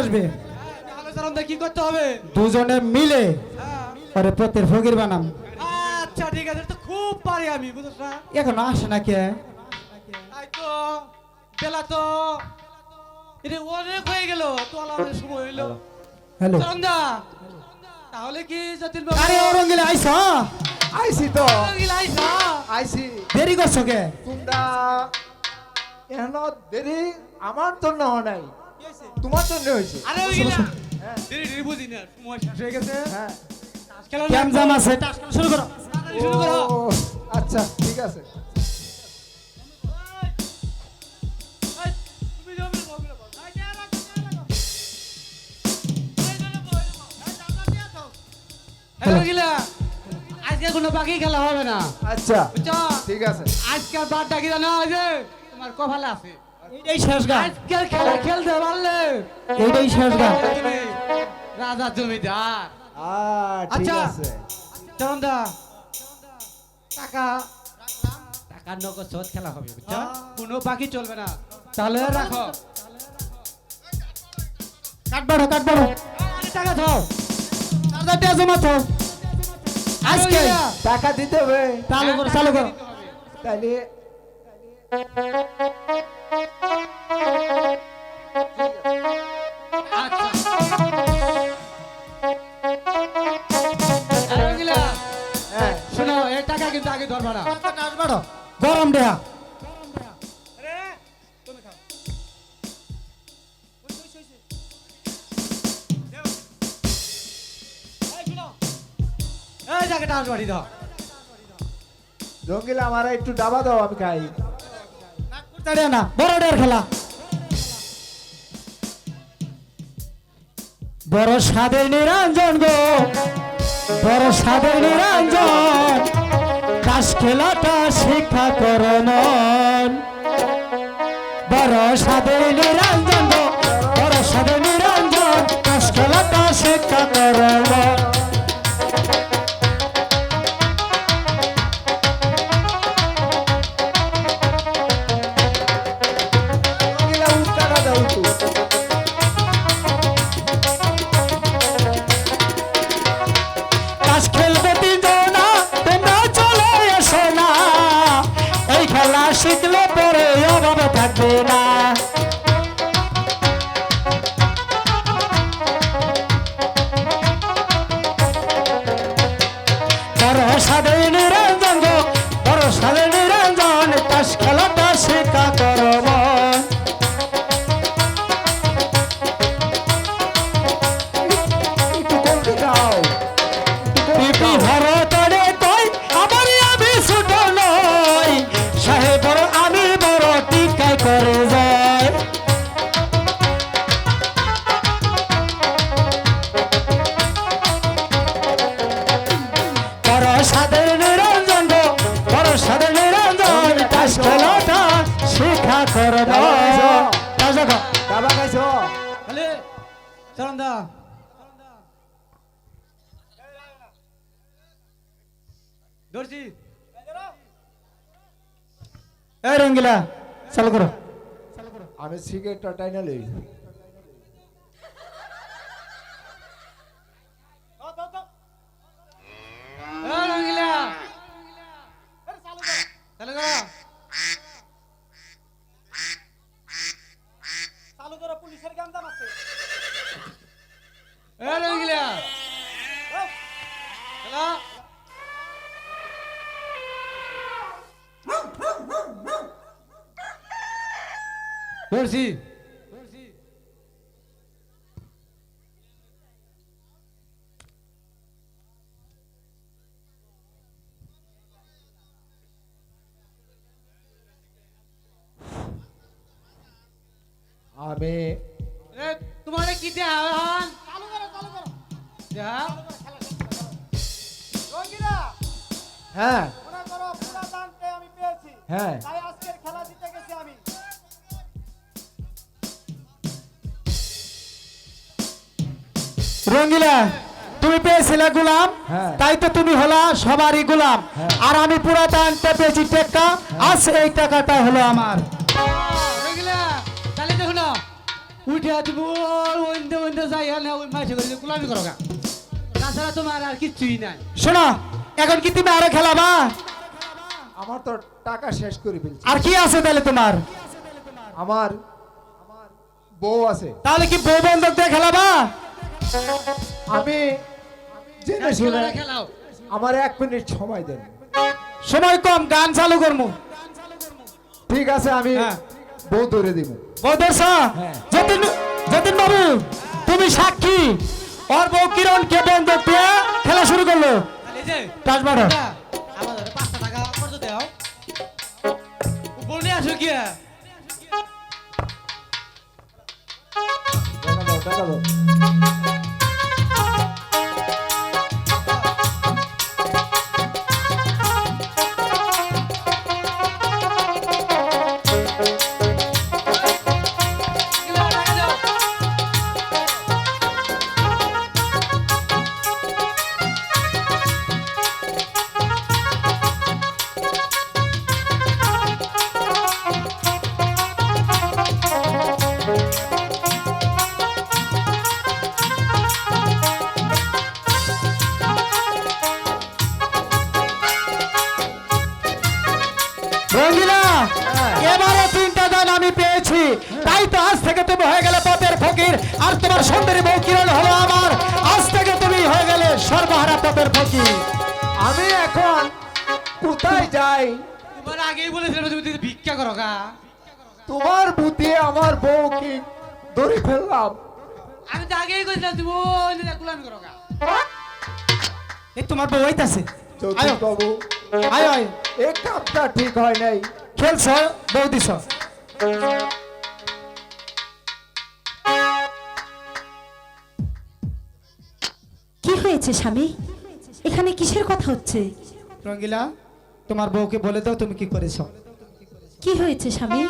আসবে। কি করতে হবে দুজনে মিলে হ্যাঁ। পরে প্রত্যেক ফকির বানাম। আচ্ছা ঠিক আছে তো খুব পারি আমি বুঝছ না? এখন আসে না কে তাই তো বেলা তো এটা অনেক হয়ে গেল তো আলাদা সময় হইল। হ্যালো। চারণদা তাহলে কি যতীন আরে অরঙ্গিলে আইস আইসি তো। আইসা আইসি। দেরি করছ কে? তোমরা এন দেরি আমার জন্য হয় নাই। তোমার জন্য হয়েছে। আরে ওই গিলা হ্যাঁ বুঝি না সময় শেষ হয়ে গেছে। হ্যাঁ। খেলা ক্যাম জাম আছে। শুরু করো। শুরু করো। আচ্ছা ঠিক আছে। হ্যালো। গিলা। আজকে কোনো বাকি খেলা হবে না। আচ্ছা ঠিক আছে। আজকের বারটা কি জানো? ওই যে তোমার কপালে আছে। এইটাই শেষ গান। আজকের খেলা খেলতে পারলে। এইটাই শেষ গান। তুমি রাজা জমিদার। আচ্ছা। চন্দা টাকা। টাকা নগদ সহজ খেলা হবে বুঝছ? কোনো বাকি চলবে না। তাহলে রাখো। কাটবাড়ো কাটবাড়ো টাকা দাও। চার্জারটা জমা তো আজকে। টাকা দিতে হবে। চালু করো চালু করো। তাহলে গরম দেহা রঙ্গিলা আমার একটু ডাবা দাও আমি খাই। না বড় খেলা। বড় সাদের নিরঞ্জন গো, বড় সাদের নিরঞ্জন। তাস খেলাটা শিক্ষা করন বড় সাদের নিরঞ্জন শিখলে পরে অভাব থাকবে না। ধরছি এই রঙ্গিলা চালু করো। আমি সিগারেটটা টাইনা লই এই রঙ্গিলা চালু করো এই রঙ্গিলা হ্যালো ধরছি আমি তোমারে কি হন চালু করো চালু করো। দেয়া? হ্যাঁ। মনে করো পুরা দানকে আমি পেয়েছি। হ্যাঁ। তাই রঙ্গিলা তুমি পেয়েছিলে গুলাম হ্যাঁ। তাই তো তুমি হলা সবারই গুলাম। হ্যাঁ। আর আমি পুরাতন পেয়েছি টেক্কা আজ এই টাকাটা হলো আমার। তাহলে দেখো উঠে দিব ওইন্দে ওইন্দে যাই না ওই মাসে করে গুলামি করো তাছাড়া তোমার আর কিচ্ছুই নাই। শোনো এখন কি তুমি আরও খেলাবা? আমার তো টাকা শেষ করে ফেলছি। আর কি আছে তাহলে তোমার? আমার বউ আছে। তাহলে কি বউ বন্ধক দিয়ে খেলাবা? আমি জেনে শুনে আমার এক মিনিট সময় দেন। সময় কম গান চালু করব ঠিক আছে আমি হ্যাঁ। বউ ধরে দিব বউ হ্যাঁ। যতীন যতীন বাবু তুমি সাক্ষী। ওর বউ কিরণ কে বন্ধক দিয়ে খেলা শুরু করল। মারো আসো টাকা দাও টাকা দাও সুন্দরী বউ কিরণ হলো আমার। আজ থেকে তুমি হয়ে গেলে সর্বহারা পথের ফকির। আমি এখন কোথায় যাই? তোমার আগেই বলেছিলাম তুমি ভিক্ষা করো গা। তোমার বুদ্ধি আমার বউ কি ধরে ফেললাম। আমি তো আগেই কইছিলাম তুমি ওই যে গুলামি করো গা। এই তোমার বউ হইতাছে। আয়ো। বাবু আয়ো। আয়ো এই কামটা ঠিক হয় নাই। খেলছ বউ দিছ। হয়েছে স্বামী? এখানে কিসের কথা হচ্ছে? রঙ্গিলা তোমার বউকে বলে দাও তুমি কি করেছ। কি হয়েছে স্বামী?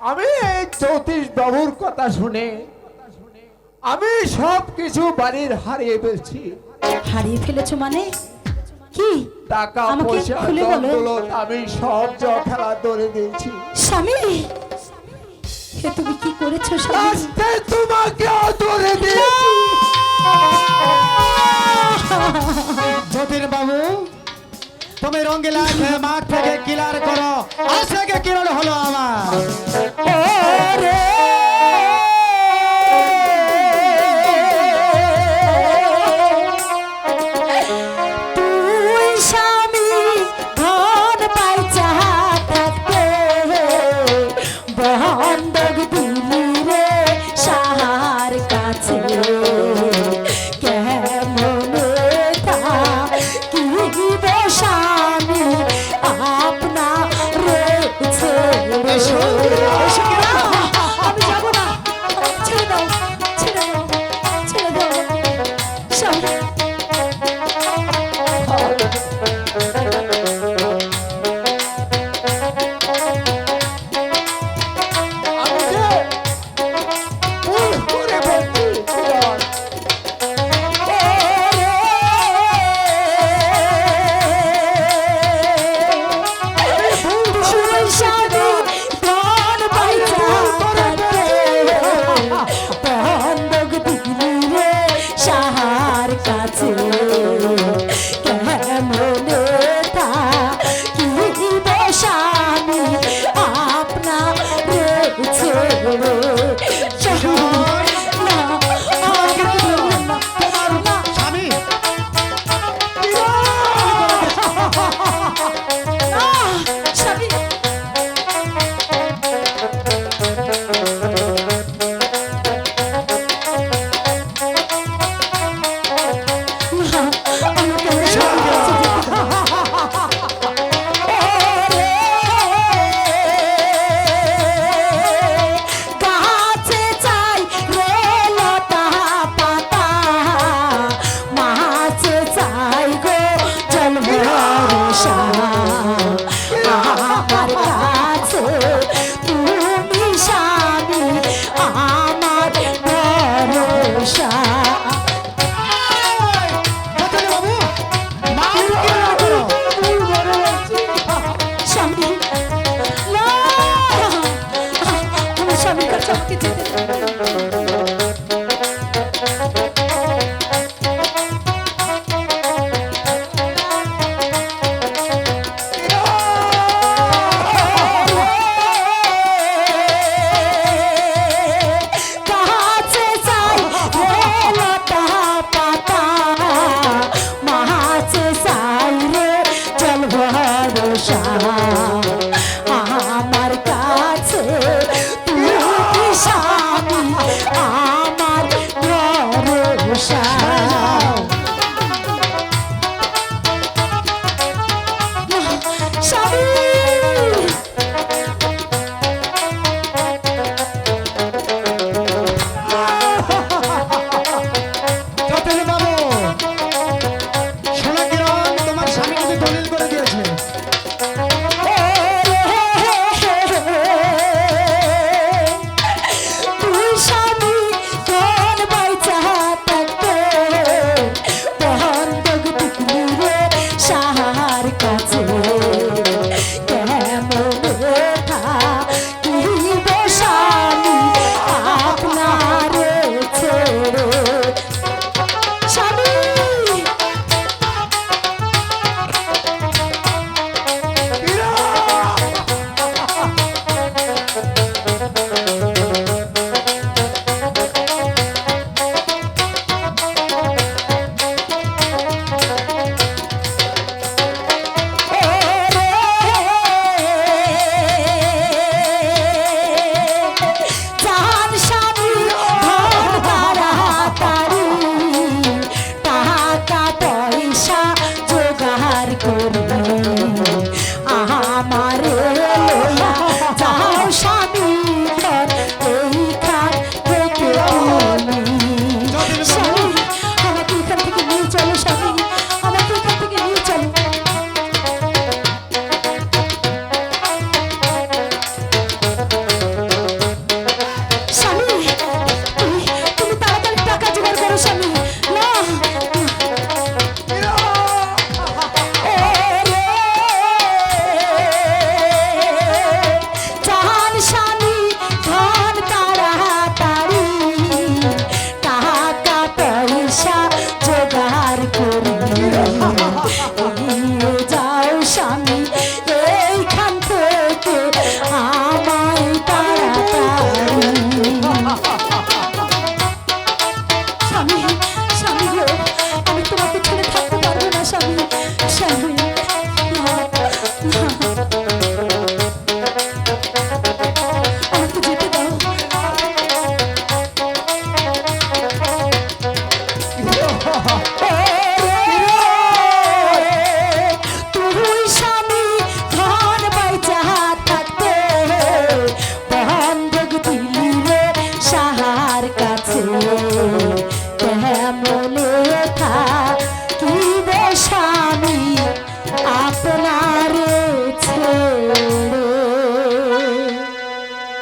আমি- এই জ্যোতিষ বাবুর কথা শুনে আমি সব কিছু বাড়ির হারিয়ে ফেলছি। হারিয়ে ফেলেছো মানে? কি? টাকা পয়সা দৌলত আমি সব জ খেলা ধরে দিয়েছি। স্বামী! হে তুমি কি করেছ স্বামী? তোমাকে ধরে দিয়েছি। যতীন বাবু তুমি রঙ্গিলা মাঠ থেকে কিলার করো। আজ থেকে কিরণ হলো আমার।